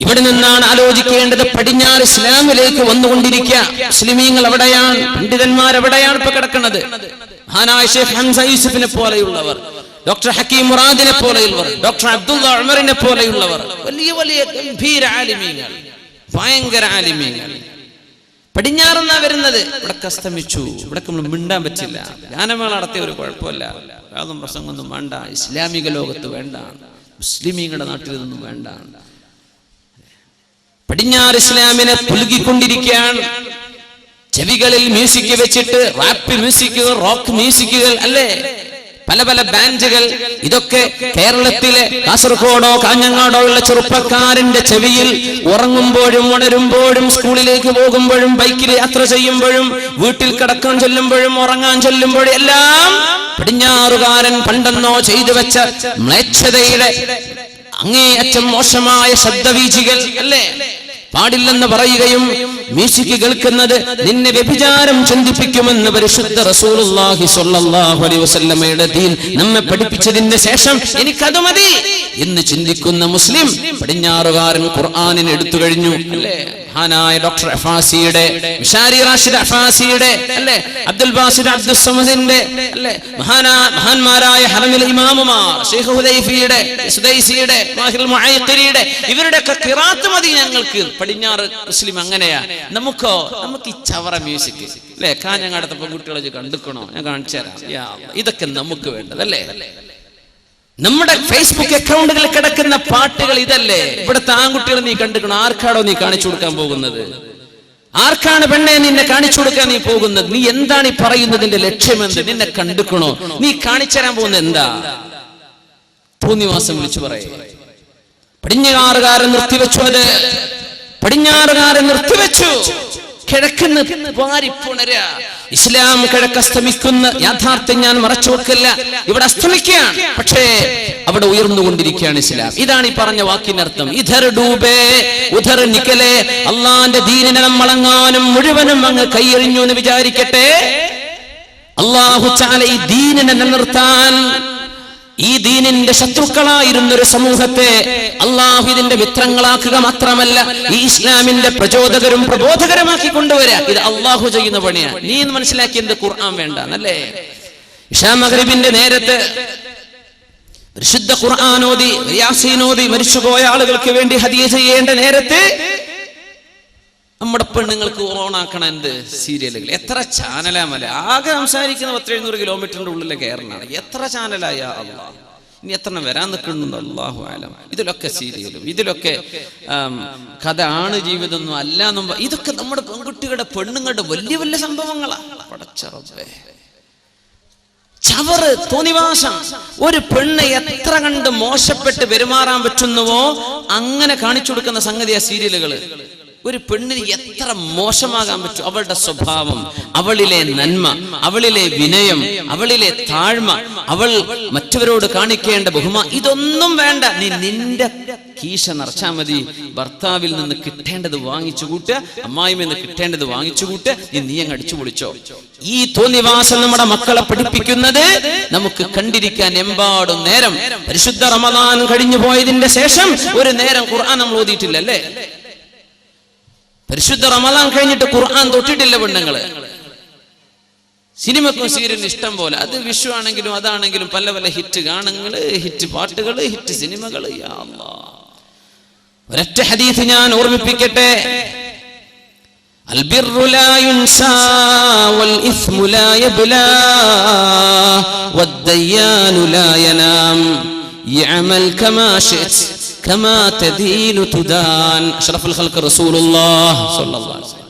ഇവിടെ നിന്നാണ് ആലോചിക്കേണ്ടത് പടിഞ്ഞാറ് ഇസ്ലാമിലേക്ക് വന്നുകൊണ്ടിരിക്കുക. മുസ്ലിമീങ്ങൾ എവിടെയാണ്? പണ്ഡിതന്മാർ എവിടെയാണ് ഇപ്പൊ കിടക്കുന്നത്? മഹാനായ ഷേഖ് ഹംസ യൂസുഫിനെ പോലെയുള്ളവർ. ഡോക്ടർ ഹക്കീം മുറാദിനെ പോലെയുള്ളവർ ഡോക്ടർ അബ്ദുള്ള ഉമറിനെ പോലെയുള്ളവർ വലിയ വലിയ ഗംഭീര ആലിമീങ്ങൾ ഭയങ്കര ആലിമീങ്ങൾ. പടിഞ്ഞാറെന്നാ വരുന്നത്? ഇവിടെ കസ്തമിച്ചു. ഇവിടെ നമ്മൾ മിണ്ടാൻ പറ്റില്ല. ഗാനമേള നടത്തിയ ഒരു കുഴപ്പമില്ല. യാതൊന്നും പ്രസംഗമൊന്നും വേണ്ട. ഇസ്ലാമിക ലോകത്ത് വേണ്ട. മുസ്ലിമീങ്ങളുടെ നാട്ടിൽ നിന്നും വേണ്ട. പടിഞ്ഞാറ് ഇസ്ലാമിനെ പുലുകിക്കൊണ്ടിരിക്കുകയാണ്. ചെവികളിൽ മ്യൂസിക് വെച്ചിട്ട് റാപ്പ് മ്യൂസിക്കുകൾ റോക്ക് മ്യൂസിക്കുകൾ അല്ലേ? പല പല ബാൻഡുകൾ. ഇതൊക്കെ കേരളത്തിലെ കാസർഗോഡോ കാഞ്ഞങ്ങാടോ ഉള്ള ചെറുപ്പക്കാരന്റെ ചെവിയിൽ ഉറങ്ങുമ്പോഴും ഉണരുമ്പോഴും സ്കൂളിലേക്ക് പോകുമ്പോഴും ബൈക്കിൽ യാത്ര ചെയ്യുമ്പോഴും വീട്ടിൽ കിടക്കാൻ ചൊല്ലുമ്പോഴും ഉറങ്ങാൻ ചൊല്ലുമ്പോഴും എല്ലാം പടിഞ്ഞാറുകാരൻ പണ്ടെന്നോ ചെയ്തു വെച്ച മ്ലേച്ഛതയുടെ അങ്ങേയറ്റം മോശമായ ശബ്ദവീചികൾ അല്ലേ? പാടില്ലെന്ന് പറയുകയും മീശിക്ക് കേൾക്കുന്നത് നിന്നെ വ്യഭിചാരം ചിന്തിപ്പിക്കുമെന്ന് പരിശുദ്ധ റസൂലുള്ളാഹി സ്വല്ലല്ലാഹു അലൈഹി വസല്ലമയുടെ ദീൻ നമ്മെ പഠിപ്പിച്ചതിന് ശേഷം എനിക്കത് മതി എന്ന് ചിന്തിക്കുന്ന മുസ്ലിം പടിഞ്ഞാറുകാരൻ ഖുർആാനിന് എടുത്തു കഴിഞ്ഞു. അല്ലേ? മഹാനായ ഡോക്ടർ അഫാസിയുടെ മിഷാരി റാഷിദ് അഫാസിയുടെ അല്ലെ? അബ്ദുൽ ബാസിദ് അബ്ദുൽ സമദിന്റെ അല്ലെ? മഹാനാ മഹാന്മാരായ ഹറമിൽ ഇമാമുമാർ ഷെയ്ഖ് ഹുദൈഫിയുടെ സുദൈസിയുടെ മാഹിൽ ഇവരുടെ ഒക്കെ ഖിറാത്ത് മതി ഞങ്ങൾക്ക് പടിഞ്ഞാറ് മുസ്ലിം അങ്ങനെയാ. നമുക്കോ? നമുക്ക് ഈ ചവറ മ്യൂസിക് അല്ലേ? കാഞ്ഞങ്ങാടത്തെ പെൺകുട്ടികളെ കണ്ടുക്കണോ? ഞാൻ കാണിച്ചു തരാം. ഇതൊക്കെ നമുക്ക് വേണ്ടത് അല്ലേ നമ്മുടെ ഫേസ്ബുക്ക് അക്കൗണ്ടുകളിൽ കിടക്കുന്ന പാട്ടുകൾ ഇതല്ലേ? ഇവിടുത്തെ ആൺകുട്ടികൾ നീ കണ്ടുക്കണം? ആർക്കാണോ നീ കാണിച്ചു കൊടുക്കാൻ പോകുന്നത്? ആർക്കാണ് പെണ്ണെ നിന്നെ കാണിച്ചു കൊടുക്കാൻ നീ പോകുന്നത്? നീ എന്താണ് ഈ പറയുന്നതിന്റെ ലക്ഷ്യമെന്ത്? നിന്നെ കണ്ടുക്കണോ? നീ കാണിച്ചു തരാൻ പോകുന്നത് എന്താ? തോന്നിവാസം വിളിച്ചു പറയേ. പടിഞ്ഞാറുകാരൻ നിർത്തിവെച്ചു അത്. പടിഞ്ഞാറുകാരൻ നിർത്തിവെച്ചു. കിഴക്കുന്ന് വാരിപ്പുണര. ഇസ്ലാം കിഴക്ക് അസ്തമിക്കുന്ന യാഥാർത്ഥ്യം ഞാൻ മറച്ചു വെക്കില്ല. ഇവിടെ അസ്തമിക്കുകയാണ്. പക്ഷേ അവിടെ ഉയർന്നുകൊണ്ടിരിക്കുകയാണ് ഇസ്ലാം. ഇതാണ് ഈ പറഞ്ഞ വാക്കിനർത്ഥം. ഇധർ ഡൂബേ ഉധർ നിക്കലേ അള്ളാന്റെ ദീനിനെ നമ്മളങ്ങാനും മുഴുവനും അങ്ങ് കൈയെറിഞ്ഞു എന്ന് വിചാരിക്കട്ടെ. അള്ളാഹു ചാല ഈ ദീനിനെ നിലനിർത്താൻ ഈ ദീനിന്റെ ശത്രുക്കളായിരുന്ന ഒരു സമൂഹത്തെ അള്ളാഹു ഇതിന്റെ മിത്രങ്ങളാക്കുക മാത്രമല്ല ഈ ഇസ്ലാമിന്റെ പ്രചോദകരും പ്രബോധകരമാക്കി കൊണ്ടുവരിക ഇത് അള്ളാഹു ചെയ്യുന്ന പണിയാണ് നീ എന്ന് മനസ്സിലാക്കിയത് ഖുർആൻ വേണ്ട അല്ലേ ഇഷാ മഗ്രിബിന്റെ നേരത്തെ പരിശുദ്ധ ഖുർആാനോദി യാസീനോദി മരിച്ചുപോയ ആളുകൾക്ക് വേണ്ടി ഹദിയ ചെയ്യേണ്ട നേരത്തെ നമ്മുടെ പെണ്ണുങ്ങൾക്ക് ഓണാക്കണ എന്ത് സീരിയലുകൾ എത്ര ചാനലാ മല ആകെ സംസാരിക്കുന്ന പത്ത് എഴുന്നൂറ് കിലോമീറ്ററിന്റെ ഉള്ളിലെ കേരളമാണ് എത്ര ചാനലായ അള്ളാ? ഇനി എത്ര വരാൻ നിൽക്കുന്നുണ്ട് അള്ളാഹു ആലം ഇതിലൊക്കെ സീരിയലും ഇതിലൊക്കെ കഥ ആണ് ജീവിതം ഒന്നും അല്ല എന്നും ഇതൊക്കെ നമ്മുടെ പെൺകുട്ടികളുടെ പെണ്ണുങ്ങളുടെ വലിയ വലിയ സംഭവങ്ങളാ. പടച്ചറബേ ചവറ് തോന്നിവാസം. ഒരു പെണ്ണ് എത്ര കണ്ട് മോശപ്പെട്ട് പെരുമാറാൻ പറ്റുന്നുവോ? അങ്ങനെ കാണിച്ചു കൊടുക്കുന്ന സംഗതിയാ സീരിയലുകൾ ഒരു പെണ്ണിന് എത്ര മോശമാകാൻ പറ്റും? അവളുടെ സ്വഭാവം അവളിലെ നന്മ അവളിലെ വിനയം അവളിലെ താഴ്മ അവൾ മറ്റവരോട് കാണിക്കേണ്ട ബഹുമാ ഇതൊന്നും വേണ്ട. നീ നിന്റെ കീശ നിറച്ചാ മതി. ഭർത്താവിൽ നിന്ന് കിട്ടേണ്ടത് വാങ്ങിച്ചു കൂട്ട് അമ്മായി നിന്ന് കിട്ടേണ്ടത് വാങ്ങിച്ചു കൂട്ട് നീ നീ അങ്ങ് അടിച്ചു പൊളിച്ചോ. ഈ തോന്നിവാസം നമ്മുടെ മക്കളെ പഠിപ്പിക്കുന്നത് നമുക്ക് കണ്ടിരിക്കാൻ എമ്പാടും നേരം. പരിശുദ്ധ റമദാൻ കഴിഞ്ഞു പോയതിന്റെ ശേഷം ഒരു നേരം ഖുർആൻ നമ്മൾ ഓതിയിട്ടില്ല അല്ലേ പരിശുദ്ധ റമദാൻ കഴിഞ്ഞിട്ട് ഖുർആൻ തൊട്ടിട്ടില്ല പെണ്ണുങ്ങള് സിനിമക്കും സീരിയലിനും ഇഷ്ടം പോലെ അത് വിഷു ആണെങ്കിലും അതാണെങ്കിലും പല പല ഹിറ്റ് ഗാനങ്ങള് ഹിറ്റ് പാട്ടുകള് ഹിറ്റ് സിനിമകള് യാ അല്ലാ. ഒരൊറ്റ ഹദീസ് ഞാൻ ഓർമ്മിപ്പിക്കട്ടെ البر لا ينسى والإثم لا يبلى والديان لا ينام يعمل كما شئت كما تدين تدان أشرف الخلق رسول الله صلى الله عليه وسلم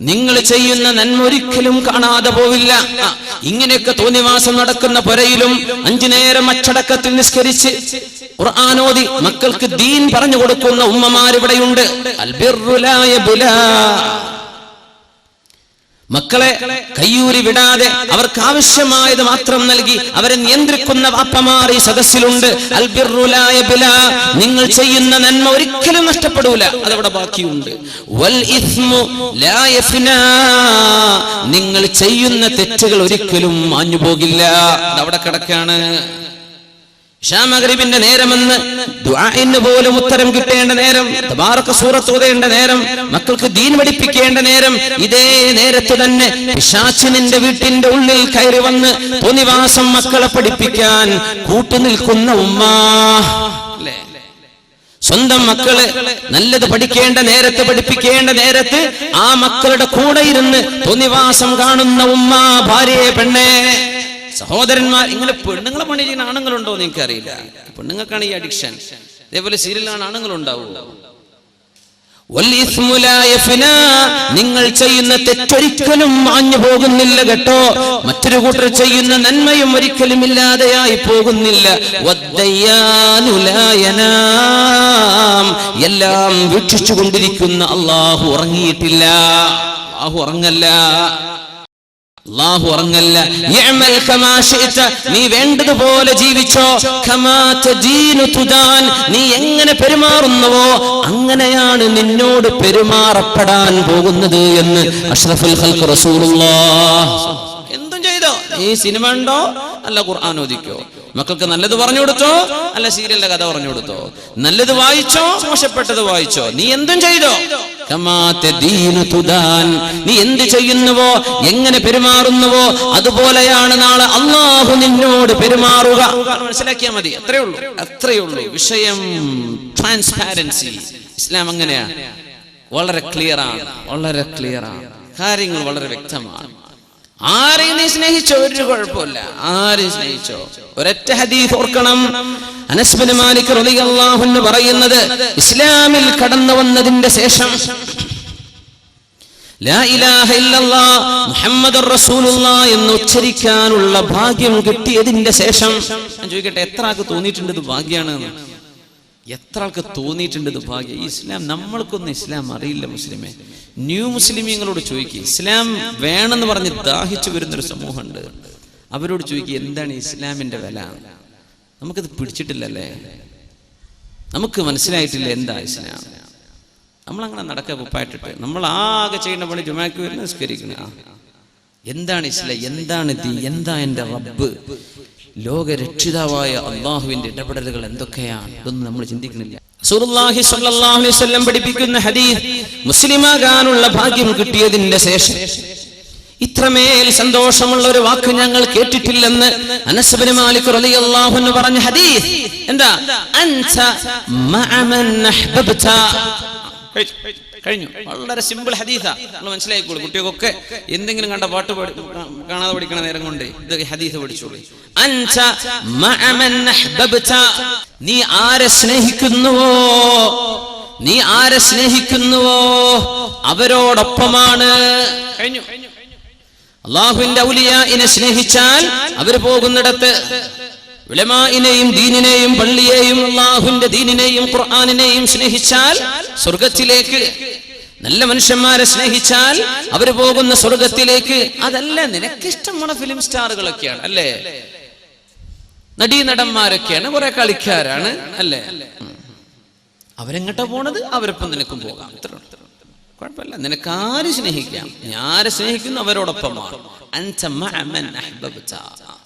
നിങ്ങൾ ചെയ്യുന്ന നന്മ ഒരിക്കലും കാണാതെ പോവില്ല ആ, ഇങ്ങനെയൊക്കെ തോന്നിവാസം നടക്കുന്ന പുരയിലും അഞ്ചു നേരം അച്ചടക്കത്തിൽ നിസ്കരിച്ച് ഖുർആാനോദി മക്കൾക്ക് ദീൻ പറഞ്ഞു കൊടുക്കുന്ന ഉമ്മമാരിവിടെയുണ്ട് അൽബിറുലായ ബുലാ മക്കളെ കയ്യൂരി വിടാതെ അവർക്ക് ആവശ്യമായത് മാത്രം നൽകി അവരെ നിയന്ത്രിക്കുന്ന വാപ്പമാർ ഈ സദസ്സിലുണ്ട്. നിങ്ങൾ ചെയ്യുന്ന നന്മ ഒരിക്കലും നഷ്ടപ്പെടൂല. അതവിടെ ബാക്കിയുണ്ട്. നിങ്ങൾ ചെയ്യുന്ന തെറ്റുകൾ ഒരിക്കലും മാഞ്ഞു പോകില്ല അതവിടെ കിടക്കാണ്. ഷാമഗ്രിബിന്റെ നേരമെന്ന് ദുആഇന് പോലും ഉത്തരം കിട്ടേണ്ട നേരം തബാറക സൂറത്ത് ഓതേണ്ട നേരം മക്കൾക്ക് ദീൻ പഠിപ്പിക്കേണ്ട നേരം ഇതേ നേരത്ത് തന്നെ പിശാച്ചിനിന്റെ വീട്ടിന്റെ ഉള്ളിൽ കയറി വന്ന് തോന്നിവാസം മക്കളെ പഠിപ്പിക്കാൻ കൂട്ടുനിൽക്കുന്ന ഉമ്മ. സ്വന്തം മക്കൾ നല്ലത് പഠിക്കേണ്ട നേരത്ത് പഠിപ്പിക്കേണ്ട നേരത്ത് ആ മക്കളുടെ കൂടെ ഇരുന്ന് തോന്നിവാസം കാണുന്ന ഉമ്മ ഭാര്യയെ പെണ്ണെ. സഹോദരന്മാർ ഇങ്ങനെ പെണ്ണുങ്ങളെ പണി ചെയ്യുന്ന ആണുങ്ങളുണ്ടോ എന്ന് എനിക്കറിയില്ല. പെണ്ണുങ്ങൾക്കാണ് ഈ അഡിക്ഷൻ അതേപോലെ സീരിയലാണ് ആണുങ്ങൾ ഉണ്ടാവും. നിങ്ങൾ ചെയ്യുന്ന തെറ്റൊരിക്കലും മാഞ്ഞു പോകുന്നില്ല കേട്ടോ. മറ്റൊരു കൂട്ടർ ചെയ്യുന്ന നന്മയും ഒരിക്കലും ഇല്ലാതെയായി പോകുന്നില്ല. എല്ലാം വീക്ഷിച്ചു കൊണ്ടിരിക്കുന്ന അള്ളാഹു ഉറങ്ങിയിട്ടില്ല. അള്ളാഹു ഉറങ്ങല്ല. അള്ളാഹു ഉറങ്ങല്ല. നീ വേണ്ടതുപോലെ ജീവിച്ചോ. നീ എങ്ങനെ പെരുമാറുന്നുവോ അങ്ങനെയാണ് നിന്നോട് പെരുമാറപ്പെടാൻ പോകുന്നത് എന്ന് അഷ്റഫുൽ എന്തും ചെയ്തോ. ഈ സിനിമ ഉണ്ടോ അല്ല ഖുർആൻ മക്കൾക്ക് നല്ലത് പറഞ്ഞു കൊടുത്തോ? അല്ല സീരിയലിന്റെ കഥ പറഞ്ഞു കൊടുത്തോ. നല്ലത് വായിച്ചോ? മോശപ്പെട്ടത് വായിച്ചോ? നീ എന്തും ചെയ്തോ. നീ എന്ത് ചെയ്യുന്നുവോ? എങ്ങനെ പെരുമാറുന്നുവോ? അതുപോലെയാണ് നാളെ അള്ളാഹു നിന്നോട് പെരുമാറുക. മനസ്സിലാക്കിയാൽ മതി. അത്രേ ഉള്ളൂ. അത്രേ ഉള്ളൂ. വിഷയം ട്രാൻസ്പാരൻസി ഇസ്ലാം അങ്ങനെയാ. വളരെ ക്ലിയർ ആണ്. വളരെ ക്ലിയർ ആണ്. കാര്യങ്ങൾ വളരെ വ്യക്തമാണ്. ആരെയും നീ സ്നേഹിച്ചോ? ഒരു കുഴപ്പമില്ല. ആരെയും സ്നേഹിച്ചോ? ഒരൊറ്റ ഹദീഫ് ഓർക്കണം. അനസ്ബിന് മാലിക് റളിയല്ലാഹു അൻഹു പറയുന്നത് ഇസ്ലാമിൽ കടന്നു വന്നതിന്റെ ശേഷം. ലാ ഇലാഹ ഇല്ലല്ലാ മുഹമ്മദുർ റസൂലുള്ളാ എന്ന് ഉച്ചരിക്കാനുള്ള ഭാഗ്യം കിട്ടിയതിന്റെ ശേഷം. ഞാൻ ചോദിക്കട്ടെ എത്ര ആൾക്ക് തോന്നിയിട്ടുണ്ട് ഇത് ഭാഗ്യാണ്? എത്ര ആൾക്ക് തോന്നിയിട്ടുണ്ട് ദുർഭാഗ്യം ഭാഗ്യം? ഈ ഇസ്ലാം നമ്മൾക്കൊന്നും ഇസ്ലാം അറിയില്ല മുസ്ലിമെ. ന്യൂ മുസ്ലിമീങ്ങളോട് ചോദിക്കുക ഇസ്ലാം വേണമെന്ന് പറഞ്ഞ് ദാഹിച്ചു വരുന്നൊരു സമൂഹമുണ്ട്. അവരോട് ചോദിക്കുക എന്താണ് ഇസ്ലാമിന്റെ വില? നമുക്കത് പിടിച്ചിട്ടില്ലല്ലേ? നമുക്ക് മനസ്സിലായിട്ടില്ല എന്താ ഇസ്ലാം. നമ്മളങ്ങനെ നടക്കുക കുപ്പായിട്ടിട്ട്. നമ്മൾ ആകെ ചെയ്യുന്ന പണി ജുമാക്ക് വരുന്ന നിസ്കരിക്കണ. എന്താണ് ഇസ്ലാം? എന്താണ് ദീ എന്താ എന്റെ റബ്ബ്? ലോകരക്ഷിതാവായ അള്ളാഹുവിന്റെ ഇടപെടലുകൾ എന്തൊക്കെയാണ്? ഇതൊന്നും നമ്മൾ ചിന്തിക്കുന്നില്ല. റസൂലുള്ളാഹി സ്വല്ലല്ലാഹു അലൈഹി വസല്ലം പഠിപ്പിക്കുന്ന ഹദീസ് മുസ്ലിമാകാനുള്ള ഭാഗ്യം കിട്ടിയതിന്റെ ശേഷം. ഇത്രമേൽ സന്തോഷമുള്ള ഒരു വാക്ക് ഞങ്ങൾ കേട്ടിട്ടില്ലെന്ന് അനസ്ബിന് മാലിക് റളിയല്ലാഹു അൻഹു പറഞ്ഞ ഹദീസ്. എന്താ? അൻത മഅമൻ അഹ്ബബ്ത. കഴിഞ്ഞു. വളരെ സിമ്പിൾ ഹദീസാ. നമ്മൾ മനസ്സിലാക്കിക്കോളൂ. കുട്ടികൾക്കൊക്കെ എന്തെങ്കിലും കണ്ട പാട്ട് പാടി കാണാതെ പഠിക്കണ നേരം കൊണ്ട് ഇത് ഹദീസ് പഠിച്ചോളൂ. നീ ആരെ സ്നേഹിക്കുന്നുവോ? നീ ആരെ സ്നേഹിക്കുന്നുവോ? അവരോടൊപ്പമാണ്. കഴിഞ്ഞു. അള്ളാഹുവിന്റെ ഇനെ സ്നേഹിച്ചാൽ അവർ പോകുന്നിടത്ത് ഉലമായിനെയും ദീനിനെയും പള്ളിയെയും അള്ളാഹുവിന്റെ ദീനിനെയും ഖുർആാനിനെയും സ്നേഹിച്ചാൽ സ്വർഗത്തിലേക്ക് നല്ല മനുഷ്യന്മാരെ സ്നേഹിച്ചാൽ അവർ പോകുന്ന സ്വർഗത്തിലേക്ക്. അതല്ല നിനക്കിഷ്ടമുള്ള ഫിലിം സ്റ്റാറുകളൊക്കെയാണ് അല്ലേ? നടീനടന്മാരൊക്കെയാണ് കുറെ കളിക്കാരാണ് അല്ലേ. അവരെങ്ങോട്ടാ പോണത്? അവരൊപ്പം നിനക്കും പോകാം. കുഴപ്പമില്ല. നിനക്ക് ആര് സ്നേഹിക്കാം. ഞാൻ സ്നേഹിക്കുന്നു അവരോടൊപ്പമാണ് അൻത മഅമൻ അഹ്ബബ്ത. അൻത മഅമൻ.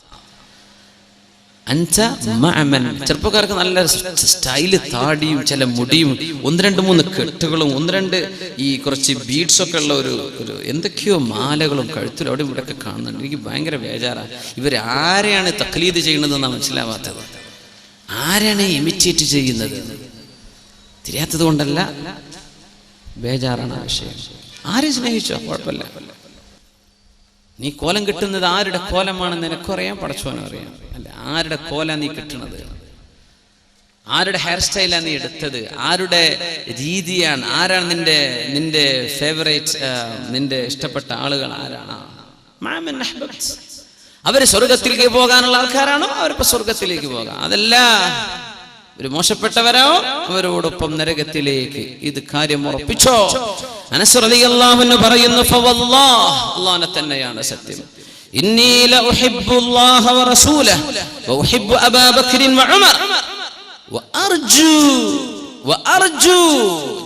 ചെറുപ്പക്കാർക്ക് നല്ല സ്റ്റൈൽ താടിയും ചില മുടിയും ഒന്ന് രണ്ട് മൂന്ന് കെട്ടുകളും ഒന്ന് രണ്ട് ഈ കുറച്ച് ബീഡ്സ് ഒക്കെ ഉള്ള ഒരു ഒരു എന്തൊക്കെയോ മാലകളും കഴുത്തിലും അവിടെ ഇവിടെ ഒക്കെ കാണുന്നുണ്ട്. എനിക്ക് ഭയങ്കര ബേജാറാണ് ഇവർ ആരെയാണ് തക്ലീദ് ചെയ്യുന്നതെന്നാണ് മനസ്സിലാവാത്തത്? ആരാണ് ഇമിറ്റേറ്റ് ചെയ്യുന്നത്? തിരിയാത്തത് കൊണ്ടല്ല. ബേജാറാണ് ആ ആരെ സ്നേഹിച്ചോ? കുഴപ്പമില്ല. നീ കോലം കിട്ടുന്നത് ആരുടെ കോലമാണ് നിനക്കറിയാം പടച്ചോനും അറിയാം. അല്ല ആരുടെ കോല നീ കിട്ടുന്നത് ആരുടെ ഹെയർ സ്റ്റൈലാണ് നീ എടുത്തത്? ആരുടെ രീതിയാണ്? ആരാണ് നിന്റെ നിന്റെ ഫേവറേറ്റ് നിന്റെ ഇഷ്ടപ്പെട്ട ആളുകൾ ആരാണ്. അവർ സ്വർഗത്തിലേക്ക് പോകാനുള്ള ആൾക്കാരാണോ? അവരിപ്പോ സ്വർഗത്തിലേക്ക് പോകാം. അതല്ല ഒരു മോശപ്പെട്ടവരോ അവരോടൊപ്പം നരകത്തിലേക്ക് ഇത് കാര്യം ഉറപ്പിച്ചോ? അനസ് റളിയല്ലാഹു പറയുന്നു അല്ലാഹനെ തന്നെയാണ് സത്യം. ഇന്നി ലഉഹിബ്ബുല്ലാഹ വറസൂലഹു വഉഹിബ്ബു അബാ ബക്രിൻ വഉമർ വഅർജു വഅർജു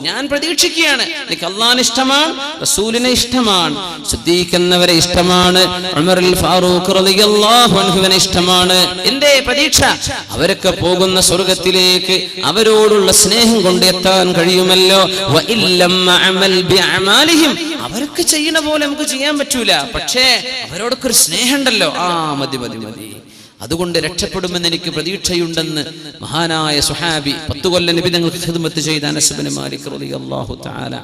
ഞാൻ പ്രതീക്ഷിക്കുകയാണ്. എനിക്ക് അള്ളാൻ ഇഷ്ടമാണ് റസൂലിനെ ഇഷ്ടമാണ് സിദ്ദീഖ് എന്നവരെ ഇഷ്ടമാണ് ഉമറിൽ ഫാറൂഖ് ഇഷ്ടമാണ്. എന്റെ പ്രതീക്ഷ അവരൊക്കെ പോകുന്ന സ്വർഗത്തിലേക്ക് അവരോടുള്ള സ്നേഹം കൊണ്ട് എത്താൻ കഴിയുമല്ലോ. അവരൊക്കെ ചെയ്യുന്ന പോലെ നമുക്ക് ചെയ്യാൻ പറ്റൂല. പക്ഷേ അവരോടൊക്കെ ഒരു സ്നേഹമുണ്ടല്ലോ. ആ മതി മതി മതി. അതുകൊണ്ട് രക്ഷപ്പെടുമെന്ന് എനിക്ക് പ്രതീക്ഷയുണ്ടെന്ന് മഹാനായ സുഹാബി പത്തു കൊല്ലം നബി ഹിദ്മത്ത് ചെയ്ത അനസബിന് മാലിക് റളിയല്ലാഹു തആല